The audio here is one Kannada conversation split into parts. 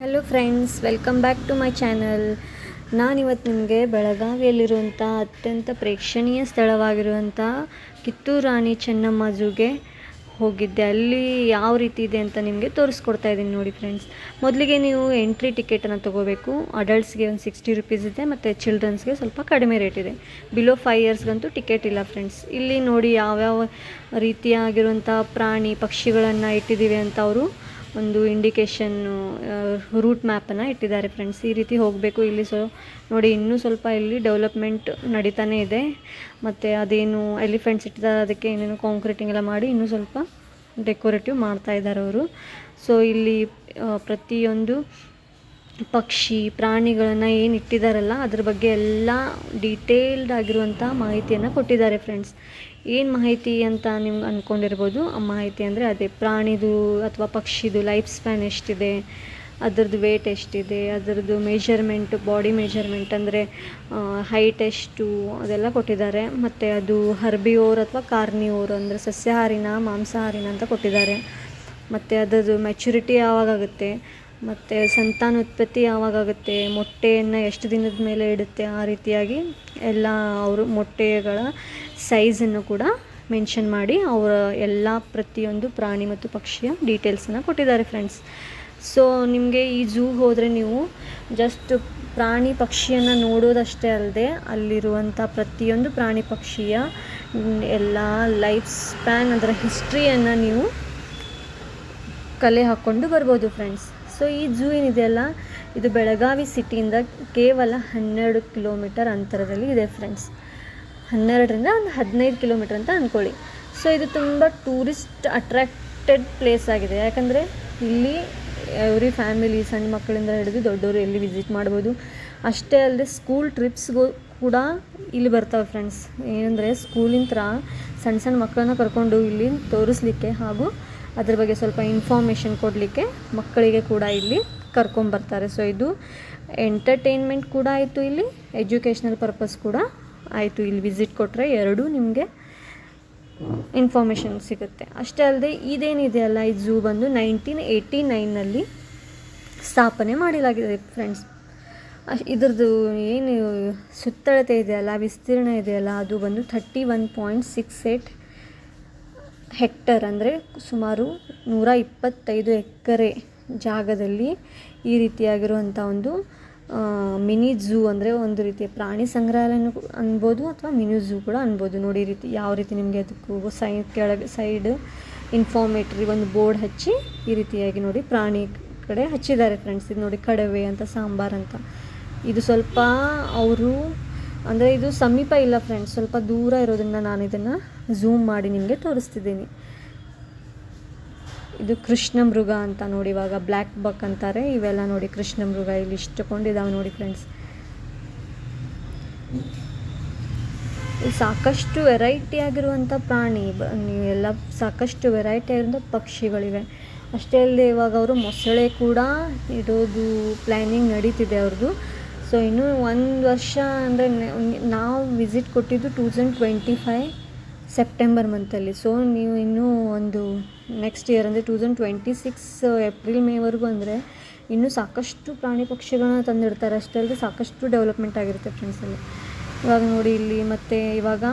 Hello friends welcome back to my channel ನಾನಿವತ್ತು ನಿಮಗೆ ಬೆಳಗಾವಿಯಲ್ಲಿರುವಂಥ ಅತ್ಯಂತ ಪ್ರೇಕ್ಷಣೀಯ ಸ್ಥಳವಾಗಿರುವಂಥ ಕಿತ್ತೂರು ರಾಣಿ ಚೆನ್ನಮ್ಮ ಝೂಗೆ ಹೋಗಿದ್ದೆ. ಅಲ್ಲಿ ಯಾವ ರೀತಿ ಇದೆ ಅಂತ ನಿಮಗೆ ತೋರಿಸ್ಕೊಡ್ತಾ ಇದ್ದೀನಿ ನೋಡಿ ಫ್ರೆಂಡ್ಸ್ ಮೊದಲಿಗೆ ನೀವು ಎಂಟ್ರಿ ಟಿಕೆಟನ್ನು ತೊಗೋಬೇಕು. ಅಡಲ್ಟ್ಸ್ಗೆ ಒಂದು ಸಿಕ್ಸ್ಟಿ ರುಪೀಸ್ ಇದೆ ಮತ್ತು ಚಿಲ್ಡ್ರನ್ಸ್ಗೆ ಸ್ವಲ್ಪ ಕಡಿಮೆ ರೇಟ್ ಇದೆ. ಬಿಲೋ ಫೈವ್ ಇಯರ್ಸ್ಗಂತೂ ಟಿಕೆಟ್ ಇಲ್ಲ ಫ್ರೆಂಡ್ಸ್ ಇಲ್ಲಿ ನೋಡಿ ಯಾವ್ಯಾವ ರೀತಿಯಾಗಿರುವಂಥ ಪ್ರಾಣಿ ಪಕ್ಷಿಗಳನ್ನು ಇಟ್ಟಿದ್ದೀವಿ ಅಂತ ಅವರು ಒಂದು ಇಂಡಿಕೇಶನ್ ರೂಟ್ ಮ್ಯಾಪನ್ನು ಇಟ್ಟಿದ್ದಾರೆ ಫ್ರೆಂಡ್ಸ್ ಈ ರೀತಿ ಹೋಗಬೇಕು ಇಲ್ಲಿ ಸೊ ನೋಡಿ ಇನ್ನೂ ಸ್ವಲ್ಪ ಇಲ್ಲಿ ಡೆವಲಪ್ಮೆಂಟ್ ನಡೀತಾನೇ ಇದೆ. ಮತ್ತು ಅದೇನು ಎಲಿಫೆಂಟ್ಸ್ ಇಟ್ಟಿದ್ದಾರೆ, ಅದಕ್ಕೆ ಏನೇನು ಕಾಂಕ್ರೀಟಿಂಗ್ ಎಲ್ಲ ಮಾಡಿ ಇನ್ನೂ ಸ್ವಲ್ಪ ಡೆಕೋರೇಟಿವ್ ಮಾಡ್ತಾ ಇದ್ದಾರೆ ಅವರು. ಸೊ ಇಲ್ಲಿ ಪ್ರತಿಯೊಂದು ಪಕ್ಷಿ, ಪ್ರಾಣಿಗಳನ್ನು ಏನು ಇಟ್ಟಿದ್ದಾರಲ್ಲ ಅದ್ರ ಬಗ್ಗೆ ಎಲ್ಲ ಡೀಟೇಲ್ಡ್ ಆಗಿರುವಂಥ ಮಾಹಿತಿಯನ್ನು ಕೊಟ್ಟಿದ್ದಾರೆ ಫ್ರೆಂಡ್ಸ್ ಏನು ಮಾಹಿತಿ ಅಂತ ನಿಮ್ಗೆ ಅಂದ್ಕೊಂಡಿರ್ಬೋದು ಆ ಮಾಹಿತಿ ಅಂದರೆ ಅದೇ ಪ್ರಾಣಿದು ಅಥವಾ ಪಕ್ಷಿದು ಲೈಫ್ ಸ್ಪ್ಯಾನ್ ಎಷ್ಟಿದೆ, ಅದರದ್ದು ವೇಟ್ ಎಷ್ಟಿದೆ, ಅದರದ್ದು ಮೇಜರ್ಮೆಂಟ್ ಬಾಡಿ ಮೇಜರ್ಮೆಂಟ್ ಅಂದರೆ ಹೈಟ್ ಎಷ್ಟು, ಅದೆಲ್ಲ ಕೊಟ್ಟಿದ್ದಾರೆ. ಮತ್ತು ಅದು ಹರ್ಬಿಯೋರ್ ಅಥವಾ ಕಾರ್ನಿಯೋರ್ ಅಂದರೆ ಸಸ್ಯಾಹಾರಿನ ಮಾಂಸಾಹಾರಿನ ಅಂತ ಕೊಟ್ಟಿದ್ದಾರೆ. ಮತ್ತು ಅದರದ್ದು ಮೆಚುರಿಟಿ ಯಾವಾಗಾಗುತ್ತೆ ಮತ್ತು ಸಂತಾನೋತ್ಪತ್ತಿ ಯಾವಾಗಾಗುತ್ತೆ ಮೊಟ್ಟೆಯನ್ನು ಎಷ್ಟು ದಿನದ ಮೇಲೆ ಇಡುತ್ತೆ ಆ ರೀತಿಯಾಗಿ ಎಲ್ಲ ಅವರು ಮೊಟ್ಟೆಗಳ ಸೈಜನ್ನು ಕೂಡ ಮೆನ್ಷನ್ ಮಾಡಿ ಅವರ ಎಲ್ಲ ಪ್ರತಿಯೊಂದು ಪ್ರಾಣಿ ಮತ್ತು ಪಕ್ಷಿಯ ಡೀಟೇಲ್ಸನ್ನು ಕೊಟ್ಟಿದ್ದಾರೆ ಫ್ರೆಂಡ್ಸ್ ಸೊ ನಿಮಗೆ ಈ ಝೂ ಹೋದರೆ ನೀವು ಜಸ್ಟ್ ಪ್ರಾಣಿ ಪಕ್ಷಿಯನ್ನು ನೋಡೋದಷ್ಟೇ ಅಲ್ಲದೆ ಅಲ್ಲಿರುವಂಥ ಪ್ರತಿಯೊಂದು ಪ್ರಾಣಿ ಪಕ್ಷಿಯ ಎಲ್ಲ ಲೈಫ್ ಸ್ಪ್ಯಾನ್ ಅದರ ಹಿಸ್ಟ್ರಿಯನ್ನು ನೀವು ಕಲೆ ಹಾಕ್ಕೊಂಡು ಬರ್ಬೋದು ಫ್ರೆಂಡ್ಸ್ ಸೊ ಈ ಝೂ ಏನಿದೆಯಲ್ಲ, ಇದು ಬೆಳಗಾವಿ ಸಿಟಿಯಿಂದ ಕೇವಲ ಹನ್ನೆರಡು ಕಿಲೋಮೀಟರ್ ಅಂತರದಲ್ಲಿ ಇದೆ ಫ್ರೆಂಡ್ಸ್ ಹನ್ನೆರಡರಿಂದ ಒಂದು ಹದಿನೈದು ಕಿಲೋಮೀಟರ್ ಅಂತ ಅಂದ್ಕೊಳ್ಳಿ ಸೊ ಇದು ತುಂಬ ಟೂರಿಸ್ಟ್ ಅಟ್ರಾಕ್ಟೆಡ್ ಪ್ಲೇಸ್ ಆಗಿದೆ. ಯಾಕಂದರೆ ಇಲ್ಲಿ ಎವ್ರಿ ಫ್ಯಾಮಿಲಿ ಸಣ್ಣ ಮಕ್ಕಳಿಂದ ಹಿಡಿದು ದೊಡ್ಡವರು ಎಲ್ಲಿ ವಿಸಿಟ್ ಮಾಡ್ಬೋದು. ಅಷ್ಟೇ ಅಲ್ಲದೆ ಸ್ಕೂಲ್ ಟ್ರಿಪ್ಸ್ಗೂ ಕೂಡ ಇಲ್ಲಿ ಬರ್ತಾವೆ ಫ್ರೆಂಡ್ಸ್ ಏನಂದರೆ ಸ್ಕೂಲಿಂತ್ರ ಸಣ್ಣ ಸಣ್ಣ ಮಕ್ಕಳನ್ನ ಕರ್ಕೊಂಡು ಇಲ್ಲಿ ತೋರಿಸ್ಲಿಕ್ಕೆ ಹಾಗೂ ಅದ್ರ ಬಗ್ಗೆ ಸ್ವಲ್ಪ ಇನ್ಫಾರ್ಮೇಷನ್ ಕೊಡಲಿಕ್ಕೆ ಮಕ್ಕಳಿಗೆ ಕೂಡ ಇಲ್ಲಿ ಕರ್ಕೊಂಬರ್ತಾರೆ ಸೊ ಇದು ಎಂಟರ್ಟೈನ್ಮೆಂಟ್ ಕೂಡ ಆಯಿತು ಇಲ್ಲಿ. ಎಜುಕೇಷ್ನಲ್ ಪರ್ಪಸ್ ಕೂಡ ಆಯಿತು ಇಲ್ಲಿ ವಿಸಿಟ್ ಕೊಟ್ಟರೆ ಎರಡೂ ನಿಮಗೆ ಇನ್ಫಾರ್ಮೇಷನ್ ಸಿಗುತ್ತೆ. ಅಷ್ಟೇ ಅಲ್ಲದೆ ಇದೇನಿದೆಯಲ್ಲ ಈ ಝೂ ಬಂದು ನೈನ್ಟೀನ್ ಏಯ್ಟಿ ನೈನಲ್ಲಿ ಸ್ಥಾಪನೆ ಮಾಡಲಾಗಿದೆ ಫ್ರೆಂಡ್ಸ್ ಇದರದು ಇದ್ರದ್ದು ಏನು ಸುತ್ತಳತೆ ಇದೆಯಲ್ಲ, ವಿಸ್ತೀರ್ಣ ಇದೆಯಲ್ಲ, ಅದು ಬಂದು thirty one point six eight hectare ಅಂದರೆ ಸುಮಾರು ನೂರ ಇಪ್ಪತ್ತೈದು ಎಕರೆ ಜಾಗದಲ್ಲಿ ಈ ರೀತಿಯಾಗಿರುವಂಥ ಒಂದು ಮಿನಿ ಝೂ ಅಂದರೆ ಒಂದು ರೀತಿಯ ಪ್ರಾಣಿ ಸಂಗ್ರಹಾಲಯನೂ ಅನ್ಬೋದು ಅಥವಾ ಮಿನಿ ಝೂ ಕೂಡ ಅನ್ಬೋದು. ನೋಡಿ ಈ ರೀತಿ ಯಾವ ರೀತಿ ನಿಮಗೆ ಅದಕ್ಕೂ ಸೈ ಕೆಳಗೆ ಸೈಡ್ ಇನ್ಫಾರ್ಮೇಟ್ರಿ ಒಂದು ಬೋರ್ಡ್ ಹಚ್ಚಿ ಈ ರೀತಿಯಾಗಿ ನೋಡಿ ಪ್ರಾಣಿ ಕಡೆ ಹಚ್ಚಿದ್ದಾರೆ ಫ್ರೆಂಡ್ಸ್. ಇದು ನೋಡಿ ಕಡವೆ ಅಂತ, ಸಾಂಬಾರ್ ಅಂತ. ಇದು ಸ್ವಲ್ಪ ಅವರು ಅಂದರೆ ಇದು ಸಮೀಪ ಇಲ್ಲ ಫ್ರೆಂಡ್ಸ್ ಸ್ವಲ್ಪ ದೂರ ಇರೋದ್ರಿಂದ ನಾನು ಇದನ್ನು ಝೂಮ್ ಮಾಡಿ ನಿಮಗೆ ತೋರಿಸ್ತಿದ್ದೀನಿ. ಇದು ಕೃಷ್ಣ ಮೃಗ ಅಂತ ನೋಡಿ, ಇವಾಗ ಬ್ಲ್ಯಾಕ್ ಬಕ್ ಅಂತಾರೆ. ಇವೆಲ್ಲ ನೋಡಿ ಕೃಷ್ಣ ಮೃಗ ಇಲ್ಲಿ ಇಷ್ಟಕೊಂಡಿದ್ದಾವೆ ನೋಡಿ ಫ್ರೆಂಡ್ಸ್ ಸಾಕಷ್ಟು ವೆರೈಟಿ ಆಗಿರುವಂಥ ಪ್ರಾಣಿ. ಎಲ್ಲ ಸಾಕಷ್ಟು ವೆರೈಟಿ ಆಗಿರುವಂಥ ಪಕ್ಷಿಗಳಿವೆ. ಅಷ್ಟೇ ಅಲ್ಲದೆ ಇವಾಗ ಅವರು ಮೊಸಳೆ ಕೂಡ ಇಡೋದು ಪ್ಲ್ಯಾನಿಂಗ್ ನಡೀತಿದೆ ಅವ್ರದ್ದು ಸೊ ಇನ್ನೂ ಒಂದು ವರ್ಷ ಅಂದರೆ ನಾವು ವಿಸಿಟ್ ಕೊಟ್ಟಿದ್ದು two thousand twenty five September ಮಂತಲ್ಲಿ so ನೀವು ಇನ್ನೂ ಒಂದು ನೆಕ್ಸ್ಟ್ ಇಯರ್ ಅಂದರೆ two thousand twenty six April ಮೇವರೆಗೂ ಅಂದರೆ ಇನ್ನೂ ಸಾಕಷ್ಟು ಪ್ರಾಣಿ ಪಕ್ಷಿಗಳನ್ನ ತಂದಿಡ್ತಾರೆ. ಅಷ್ಟೇ ಅಲ್ಲದೆ ಸಾಕಷ್ಟು ಡೆವಲಪ್ಮೆಂಟ್ ಆಗಿರುತ್ತೆ ಫ್ರೆಂಡ್ಸಲ್ಲಿ ಇವಾಗ ನೋಡಿ ಇಲ್ಲಿ ಮತ್ತು ಇವಾಗ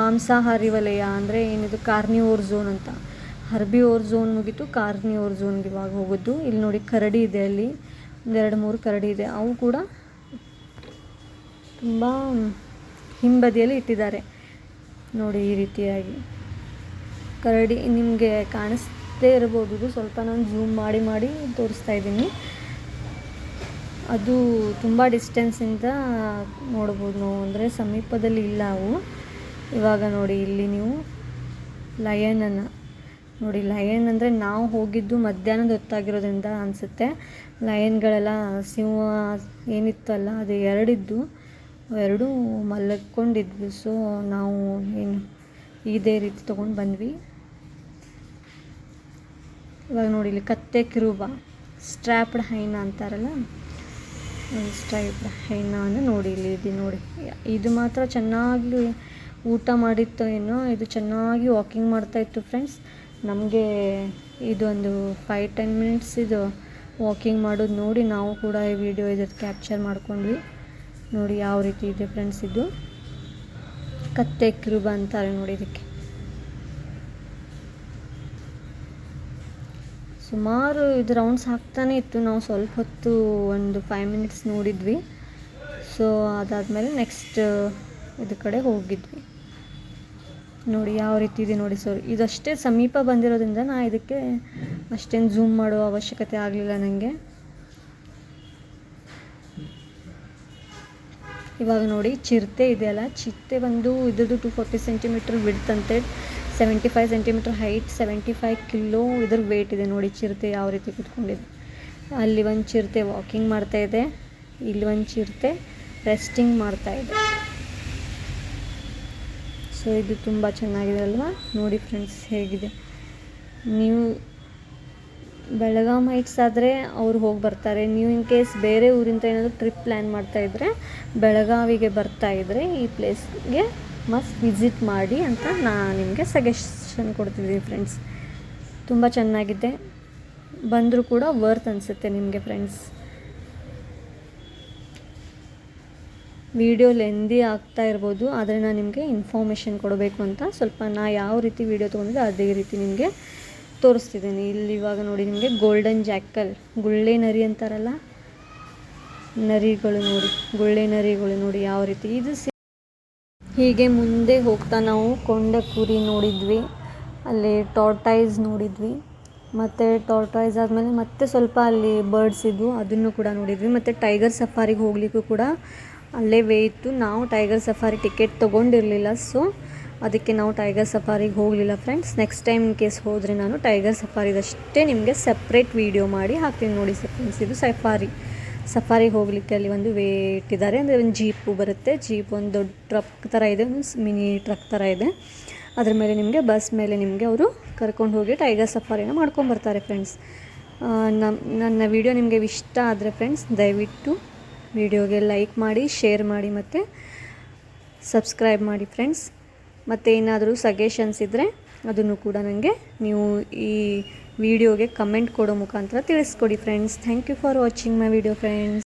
ಮಾಂಸಾಹಾರಿ ವಲಯ ಅಂದರೆ ಏನಿದು? ಕಾರ್ನಿವೋರ್ ಝೋನ್ ಅಂತ. ಹರ್ಬಿಯೋರ್ ಝೋನ್ ಮುಗೀತು ಕಾರ್ನಿವೋರ್ ಝೋನ್ಗೆ ಇವಾಗ ಹೋಗೋದು. ಇಲ್ಲಿ ನೋಡಿ ಕರಡಿ ಇದೆ ಅಲ್ಲಿ. ಒಂದೆರಡು ಮೂರು ಕರಡಿ ಇದೆ. ಅವು ಕೂಡ ತುಂಬ ಹಿಂಬದಿಯಲ್ಲಿ ಇಟ್ಟಿದ್ದಾರೆ. ನೋಡಿ ಈ ರೀತಿಯಾಗಿ. ಕರಡಿ ನಿಮಗೆ ಕಾಣಿಸ್ದೇ ಇರ್ಬೋದು. ಇದು ಸ್ವಲ್ಪ ನಾನು ಝೂಮ್ ಮಾಡಿ ಮಾಡಿ ತೋರಿಸ್ತಾ ಇದ್ದೀನಿ. ಅದು ತುಂಬ ಡಿಸ್ಟೆನ್ಸಿಂದ ನೋಡ್ಬೋದು ನಾವು. ಅಂದರೆ ಸಮೀಪದಲ್ಲಿ ಇಲ್ಲ ಅವು. ಇವಾಗ ನೋಡಿ ಇಲ್ಲಿ ನೀವು ಲಯನನ್ನು ನೋಡಿ ಲಯನ್ ಅಂದರೆ ನಾವು ಹೋಗಿದ್ದು ಮಧ್ಯಾಹ್ನದ ಹೊತ್ತಾಗಿರೋದ್ರಿಂದ ಅನಿಸುತ್ತೆ. ಲಯನ್ಗಳೆಲ್ಲ ಸಿಂಹ ಏನಿತ್ತಲ್ಲ, ಅದು ಎರಡಿದ್ದು. ಎರಡೂ ಮಲಗ್ಕೊಂಡಿದ್ವಿ ಸೊ ನಾವು ಏನು ಇದೇ ರೀತಿ ತೊಗೊಂಡು ಬಂದ್ವಿ. ಇವಾಗ ನೋಡಿ ಇಲ್ಲಿ ಕತ್ತೆ ಕಿರುಬ ಸ್ಟ್ರ್ಯಾಪ್ಡ್ ಹೈನ ಅಂತಾರಲ್ಲ? ಸ್ಟ್ರೈಪ್ಡ್ ಅಂದರೆ ನೋಡಿ ಇಲ್ಲಿ ಇದು ನೋಡಿ. ಇದು ಮಾತ್ರ ಚೆನ್ನಾಗಿ ಊಟ ಮಾಡಿತ್ತು ಏನೋ, ಇದು ಚೆನ್ನಾಗಿ ವಾಕಿಂಗ್ ಮಾಡ್ತಾ ಇತ್ತು ಫ್ರೆಂಡ್ಸ್ ನಮಗೆ ಇದೊಂದು ಫೈವ್ ಟೆನ್ ಮಿನಿಟ್ಸ್ ಇದು ವಾಕಿಂಗ್ ಮಾಡೋದು ನೋಡಿ ನಾವು ಕೂಡ ಈ ವಿಡಿಯೋ ಇದಕ್ಕೆ ಕ್ಯಾಪ್ಚರ್ ಮಾಡ್ಕೊಂಡ್ವಿ. ನೋಡಿ ಯಾವ ರೀತಿ ಇದೆ ಫ್ರೆಂಡ್ಸ್ ಇದು. ಕತ್ತೆ ಕಿರುಬ ಅಂತಾರೆ ನೋಡಿ ಇದಕ್ಕೆ. ಸುಮಾರು ಇದು ರೌಂಡ್ಸ್ ಹಾಕ್ತಾನೆ ಇತ್ತು. ನಾವು ಸ್ವಲ್ಪ ಹೊತ್ತು ಒಂದು ಫೈವ್ ಮಿನಿಟ್ಸ್ ನೋಡಿದ್ವಿ. ಸೊ ಅದಾದಮೇಲೆ ನೆಕ್ಸ್ಟ್ ಇದ್ರ ಕಡೆ ಹೋಗಿದ್ವಿ. ನೋಡಿ ಯಾವ ರೀತಿ ಇದೆ ನೋಡಿ ಸರ್ ಇದಷ್ಟೇ ಸಮೀಪ ಬಂದಿರೋದ್ರಿಂದ ನಾ ಇದಕ್ಕೆ ಅಷ್ಟೇನು ಝೂಮ್ ಮಾಡೋ ಅವಶ್ಯಕತೆ ಆಗಲಿಲ್ಲ ನನಗೆ ಇವಾಗ ನೋಡಿ ಚಿರತೆ ಇದೆಯಲ್ಲ ಚಿರತೆ ಬಂದು ಇದ್ರದ್ದು two forty centimetre ಬಿಡ್ತಂತೆ seventy five centimetre height seventy five kilo ಇದ್ರ ವೇಟ್ ಇದೆ ನೋಡಿ ಚಿರತೆ ಯಾವ ರೀತಿ ಕುತ್ಕೊಂಡಿದೆ. ಅಲ್ಲಿ ಒಂದು ಚಿರತೆ ವಾಕಿಂಗ್ ಮಾಡ್ತಾ ಇದೆ. ಇಲ್ಲಿ ಒಂದು ಚಿರತೆ ರೆಸ್ಟಿಂಗ್ ಮಾಡ್ತಾ ಇದೆ. ಸೊ ಇದು ತುಂಬ ಚೆನ್ನಾಗಿದೆ ಅಲ್ವಾ? ನೋಡಿ ಫ್ರೆಂಡ್ಸ್ ಹೇಗಿದೆ. ನೀವು ಬೆಳಗಾಂ ಹೈಟ್ಸ್ ಆದರೆ ಅವ್ರು ಹೋಗಿ ಬರ್ತಾರೆ. ನೀವು ಇನ್ ಕೇಸ್ ಬೇರೆ ಊರಿಂದ ಏನಾದರೂ ಟ್ರಿಪ್ ಪ್ಲ್ಯಾನ್ ಮಾಡ್ತಾಯಿದ್ರೆ ಬೆಳಗಾವಿಗೆ ಬರ್ತಾ ಇದ್ದರೆ ಈ ಪ್ಲೇಸ್ಗೆ ಮಸ್ಟ್ ವಿಸಿಟ್ ಮಾಡಿ ಅಂತ ನಾನು ನಿಮಗೆ ಸಜೆಷನ್ ಕೊಡ್ತಿದ್ದೀನಿ ಫ್ರೆಂಡ್ಸ್ ತುಂಬ ಚೆನ್ನಾಗಿದೆ. ಬಂದರೂ ಕೂಡ ವರ್ತ್ ಅನಿಸುತ್ತೆ ನಿಮಗೆ ಫ್ರೆಂಡ್ಸ್ ವಿಡಿಯೋ ಲೆಂದಿ ಆಗ್ತಾ ಇರ್ಬೋದು, ಆದರೆ ನಾನು ನಿಮಗೆ ಇನ್ಫಾರ್ಮೇಷನ್ ಕೊಡಬೇಕು ಅಂತ ಸ್ವಲ್ಪ ನಾ ಯಾವ ರೀತಿ ವಿಡಿಯೋ ತೊಗೊಂಡಿದ್ದೆ ಅದೇ ರೀತಿ ನಿಮಗೆ ತೋರಿಸ್ತಿದ್ದೀನಿ. ಇಲ್ಲಿ ಇವಾಗ ನೋಡಿ ನಿಮಗೆ ಗೋಲ್ಡನ್ ಜಾಕಲ್ ಗುಳ್ಳೆ ನರಿ ಅಂತಾರಲ್ಲ? ನರಿಗಳು ನೋಡಿ, ಗುಳ್ಳೆ ನರಿಗಳು ನೋಡಿ ಯಾವ ರೀತಿ. ಇದು ಹೀಗೆ ಮುಂದೆ ಹೋಗ್ತಾ ನಾವು ಕೊಂಡ ಕುರಿ ನೋಡಿದ್ವಿ. ಅಲ್ಲಿ ಟಾರ್ಟೈಸ್ ನೋಡಿದ್ವಿ. ಮತ್ತು ಟಾರ್ಟಾಯ್ಸ್ ಆದಮೇಲೆ ಮತ್ತೆ ಸ್ವಲ್ಪ ಅಲ್ಲಿ ಬರ್ಡ್ಸ್ ಇದ್ವು, ಅದನ್ನು ಕೂಡ ನೋಡಿದ್ವಿ. ಮತ್ತು ಟೈಗರ್ ಸಫಾರಿಗೆ ಹೋಗ್ಲಿಕ್ಕೂ ಕೂಡ ಅಲ್ಲೇ ವೇ ಇತ್ತು ನಾವು ಟೈಗರ್ ಸಫಾರಿ ಟಿಕೆಟ್ ತೊಗೊಂಡಿರಲಿಲ್ಲ. ಸೊ ಅದಕ್ಕೆ ನಾವು ಟೈಗರ್ ಸಫಾರಿಗೆ ಹೋಗಲಿಲ್ಲ friends next time in case ಹೋದರೆ ನಾನು ಟೈಗರ್ ಸಫಾರಿದಷ್ಟೇ ನಿಮಗೆ ಸಪ್ರೇಟ್ ವೀಡಿಯೋ ಮಾಡಿ ಹಾಕ್ತೀನಿ ನೋಡಿ ಸರ್ ಫ್ರೆಂಡ್ಸ್ ಇದು ಸಫಾರಿ. ಸಫಾರಿಗೆ ಹೋಗಲಿಕ್ಕೆ ಅಲ್ಲಿ ಒಂದು ವೇಟ್ ಇದ್ದಾರೆ ಅಂದರೆ ಒಂದು ಜೀಪು ಬರುತ್ತೆ. ಜೀಪ್ ಒಂದು ದೊಡ್ಡ ಟ್ರಕ್ ಥರ ಇದೆ. ಒಂದು ಮಿನಿ ಟ್ರಕ್ ಥರ ಇದೆ. ಅದ್ರ ಮೇಲೆ ನಿಮಗೆ ಬಸ್ ಮೇಲೆ ನಿಮಗೆ ಅವರು ಕರ್ಕೊಂಡು ಹೋಗಿ ಟೈಗರ್ ಸಫಾರಿನ ಮಾಡ್ಕೊಂಬರ್ತಾರೆ ಫ್ರೆಂಡ್ಸ್ ನಮ್ಮ ನನ್ನ ವಿಡಿಯೋ ನಿಮಗೆ ಇಷ್ಟ ಆದರೆ ಫ್ರೆಂಡ್ಸ್ ದಯವಿಟ್ಟು ವಿಡಿಯೋಗೆ ಲೈಕ್ ಮಾಡಿ ಶೇರ್ ಮಾಡಿ ಮತ್ತು ಸಬ್ಸ್ಕ್ರೈಬ್ ಮಾಡಿ ಫ್ರೆಂಡ್ಸ್ ಮತ್ತು ಏನಾದರೂ ಸಜೆಷನ್ಸ್ ಇದ್ದರೆ ಅದನ್ನು ಕೂಡ ನನಗೆ ನೀವು ಈ ವಿಡಿಯೋಗೆ ಕಮೆಂಟ್ ಕೊಡೋ ಮುಖಾಂತರ ತಿಳಿಸ್ಕೊಡಿ friends thank you for watching my video friends